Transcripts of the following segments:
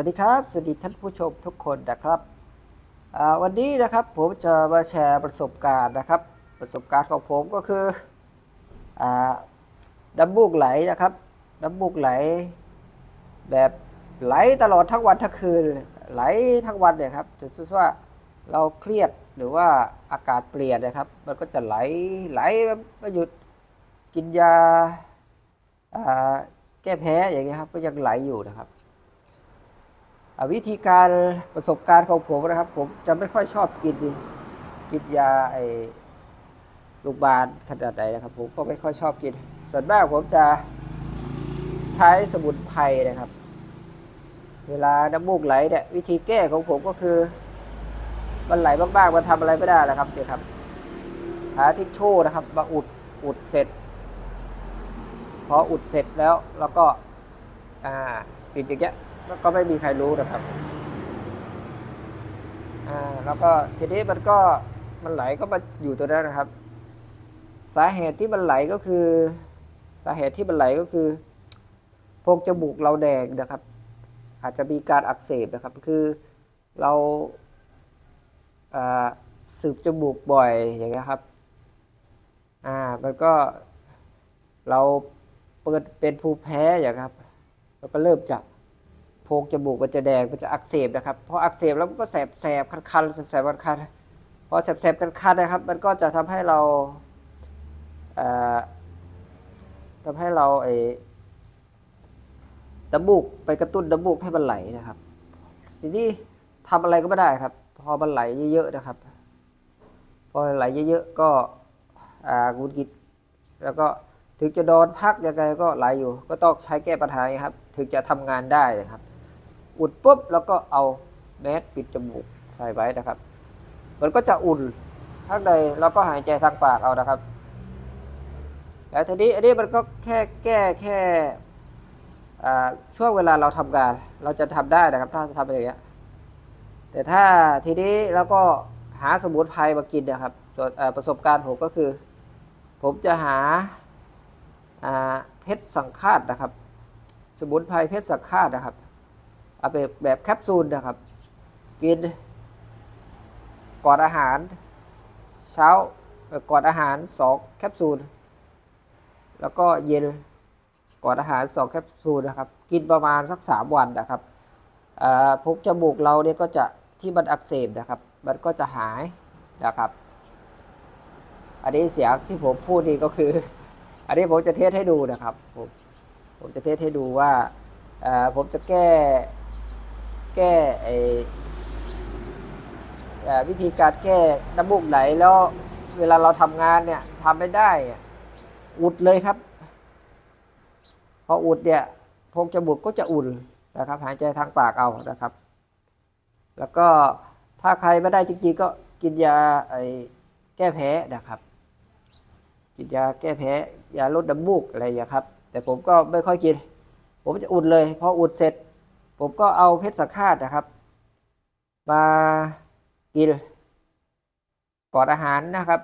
วัสดีครับ สวัสดีท่านผู้ชมทุกคนนะครับวันนี้นะครับผมจะมาแชร์ประสบการณ์นะครับ ประสบการณ์ของผมก็คืออาน้ำมูกไหลนะครับน้ำมูกไหล แบบไหลตลอดทั้งวันทั้งคืนไหลทั้งวันเนี่ยครับจะรู้สึกว่าเราเครียดหรือว่าอากาศเปลี่ยนนะครับ มันก็จะไหลไหลไม่หยุดกินยาแก้แพ้อย่างเงี้ยครับก็ยังไหลอยู่นะครับ วิธีการประสบการณ์ของผมนะครับ ผมจะไม่ค่อยชอบกินกินยาไอลูกบาลขนาดไหนนะครับ ผมก็ไม่ค่อยชอบกิน ส่วนมากผมจะใช้สมุนไพรนะครับ เวลาน้ำมูกไหลเนี่ยวิธีแก้ของผมก็คือ มันไหลมากๆมันทำอะไรไม่ได้นะครับเนี่ยครับ หาทิชชู่นะครับมาอุดอุดเสร็จ พออุดเสร็จแล้วแล้วก็ อ่าปิดอย่างเงี้ย แล้วก็ไม่มีใครรู้นะครับอ่าแล้วก็ทีนี้มันก็มันไหลก็มาอยู่ตัวนั้นนะครับ สาเหตุที่มันไหลก็คือ สาเหตุที่มันไหลก็คือโพรงจมูกเราแดงนะครับ อาจจะมีการอักเสบนะครับ คือเราสืบจมูกบ่อยอย่างเงี้ยครับ อ่า มันก็เราเปิดเป็นภูมิแพ้อย่างครับ แล้วก็เริ่มจาก พรงจมูกมันจะแดงมันจะอักเสบนะครับพออักเสบแล้วมันก็แสบแสบคันคันแสบแสบคันคันพอแสบแสบคันคันนะครับ มันก็จะทำให้เราเอ่อทำให้เราไอ้น้ำมูกไปกระตุ้นน้ำมูกให้มันไหลนะครับทีนี้ทำอะไรก็ไม่ได้ครับ พอมันไหลเยอะๆนะครับ พอไหลเยอะๆก็อ่ากุนกิดแล้วก็ถึงจะนอนพักยังไงก็ไหลอยู่ ก็ต้องใช้แก้ปัญหาครับ ถึงจะทำงานได้นะครับ อุดปุ๊บแล้วก็เอาแมสปิดจมูกใส่ไว้นะครับ มันก็จะอุ่นข้างในแล้วก็หายใจทางปากเอานะครับแล้วทีนี้อันนี้มันก็แค่แก้แค่ช่วงเวลาเราทำงาน เราจะทำได้นะครับ ถ้าทำอย่างเงี้ยแต่ถ้าทีนี้แล้วก็หาสมุนไพรมากินนะครับประสบการณ์ผมก็คือ ผมจะหาอ่าเพชรสังฆาตนะครับ สมุนไพรเพชรสังฆาตนะครับ เอาไปแบบแคปซูลนะครับ กิน ก่อนอาหาร เช้าก่อนอาหารสองแคปซูล แล้วก็เย็นก่อนอาหารสองแคปซูลนะครับ กินประมาณสักสามวันนะครับพวกจมูกเราเนี่ยก็จะที่มันอักเสบนะครับ มันก็จะหายนะครับ อันนี้เสียงที่ผมพูดนี่ก็คือ อันนี้ผมจะเทสให้ดูนะครับ ผมผมจะเทสให้ดูว่าผมจะแก้ แก้ไอวิธีการแก้น้ำมูกไหลแล้วเวลาเราทำงานเนี่ยทำไม่ได้อุดเลยครับ พออุดเนี่ยโพรงจมูกก็จะอุ่นนะครับ หายใจทางปากเอานะครับ แล้วก็ถ้าใครไม่ได้จริงๆก็กินยาไอแก้แพ้นะครับ กินยาแก้แพ้ยาลดน้ำมูกอะไรอย่างครับ แต่ผมก็ไม่ค่อยกิน ผมจะอุดเลยพออุดเสร็จ ผมก็เอาเพชรสังฆาตนะครับ มากินก่อนอาหารนะครับ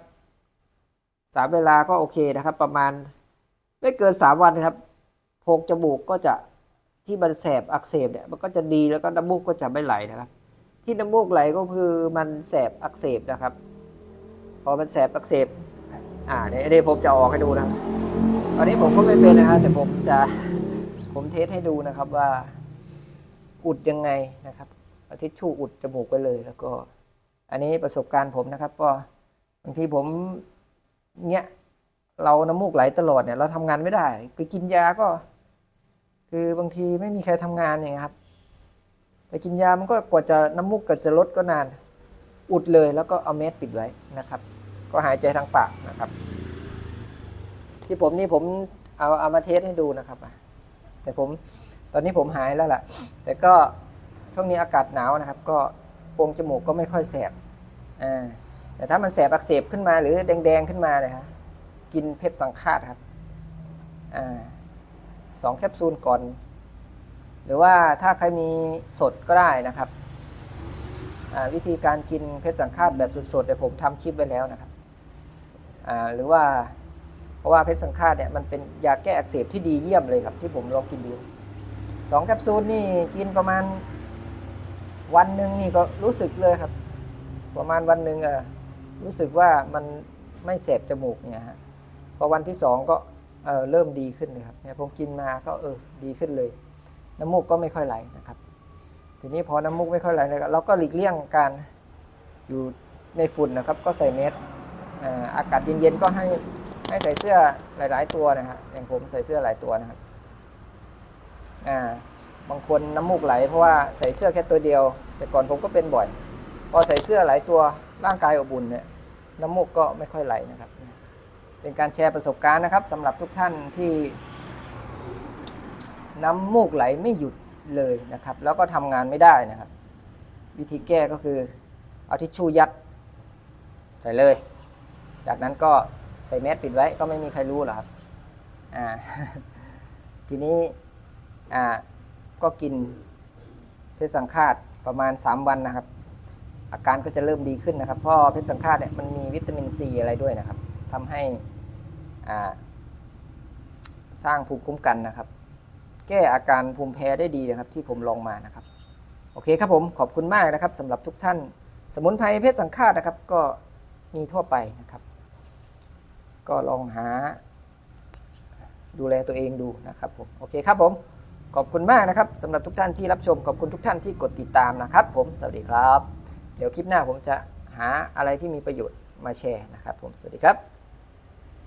สามเวลาก็โอเคนะครับ ประมาณไม่เกินสามวันครับโพรงจมูกก็จะที่มันแสบอักเสบเนี่ยมันก็จะดีแล้วก็น้ำมูกก็จะไม่ไหลนะครับ ที่น้ำมูกไหลก็คือมันแสบอักเสบนะครับ พอมันแสบอักเสบอ่าเดี๋ยวผมจะออกให้ดูนะครับตอนนี้ผมก็ไม่เป็นนะครับแต่ผมจะผมเทสให้ดูนะครับว่า อุดยังไงนะครับเอาทิชชู่อุดจมูกไว้เลย แล้วก็ อันนี้ประสบการณ์ผมนะครับก็บางทีผมเนี้ยเราน้ำมูกไหลตลอดเนี่ยเราทำงานไม่ได้ไปกินยาก็ คือบางทีไม่มีใครทำงานเนี่ยครับไปกินยามันก็กว่าจะน้ำมูกก็จะลดก็นาน อุดเลยแล้วก็เอาเม็ดปิดไว้นะครับ ก็หายใจทางปากนะครับ ที่ผมนี่ผมเอาเอามาเทสให้ดูนะครับแต่ผม ตอนนี้ผมหายแล้วล่ะ แต่ก็ช่วงนี้อากาศหนาวนะครับ ก็โพรงจมูกก็ไม่ค่อยแสบอ่าแต่ถ้ามันแสบอักเสบขึ้นมาหรือแดงๆขึ้นมาเลยครับกินเพชรสังฆาตครับอ่าสองแคปซูลก่อน หรือว่าถ้าใครมีสดก็ได้นะครับอ่าวิธีการกินเพชรสังฆาตแบบสดๆเดี๋ยวผมทำคลิปไว้แล้วนะครับอ่าหรือว่าเพราะว่าเพชรสังฆาตเนี่ยมันเป็นยาแก้อักเสบที่ดีเยี่ยมเลยครับ ที่ผมลองกินดู สองแคปซูลนี่กินประมาณ วันหนึ่งนี่ก็รู้สึกเลยครับ ประมาณวันหนึ่งอะรู้สึกว่ามันไม่เสบจมูกเนี่ยฮะพอวันที่สองก็เออเริ่มดีขึ้นเลยครับเนี่ยผมกินมาก็เออดีขึ้นเลย น้ำมูกก็ไม่ค่อยไหลนะครับ ทีนี้พอน้ำมูกไม่ค่อยไหลเลยเราก็หลีกเลี่ยงการอยู่ในฝุ่นนะครับ ก็ใส่เมสออากาศเย็นๆก็ให้ให้ใส่เสื้อหลาย ๆ ตัวนะฮะอย่างผมใส่เสื้อหลายตัวนะครับ อ่าบางคนน้ำมูกไหล เพราะว่าใส่เสื้อแค่ตัวเดียว แต่ก่อนผมก็เป็นบ่อย พอใส่เสื้อหลายตัวร่างกายอบอุ่นเนี่ยน้ำมูกก็ไม่ค่อยไหลนะครับ เป็นการแชร์ประสบการณ์นะครับสำหรับทุกท่านที่ น้ำมูกไหลไม่หยุดเลยนะครับ แล้วก็ทำงานไม่ได้นะครับ วิธีแก้ก็คือเอาทิชชู่ยัดใส่เลย จากนั้นก็ใส่แมสปิดไว้ก็ไม่มีใครรู้หรอกครับอ่าทีนี้ อ่าก็กินเพชรสังฆาตประมาณ 3 วันนะครับ อาการก็จะเริ่มดีขึ้นนะครับ เพราะเพชรสังฆาตเนี่ยมันมีวิตามินซีอะไรด้วยนะครับทำให้อ่าสร้างภูมิคุ้มกันนะครับ แก้อาการภูมิแพ้ได้ดีนะครับ ที่ผมลองมานะครับ โอเคครับผมขอบคุณมากนะครับสำหรับทุกท่าน สมุนไพรเพชรสังฆาตนะครับ ก็มีทั่วไปนะครับ ก็ลองหาดูแลตัวเองดูนะครับผม โอเคครับผม ขอบคุณมากนะครับสำหรับทุกท่านที่รับชมขอบคุณทุกท่านที่กดติดตามนะครับ ผมสวัสดีครับ เดี๋ยวคลิปหน้าผมจะหาอะไรที่มีประโยชน์มาแชร์นะครับ ผมสวัสดีครับ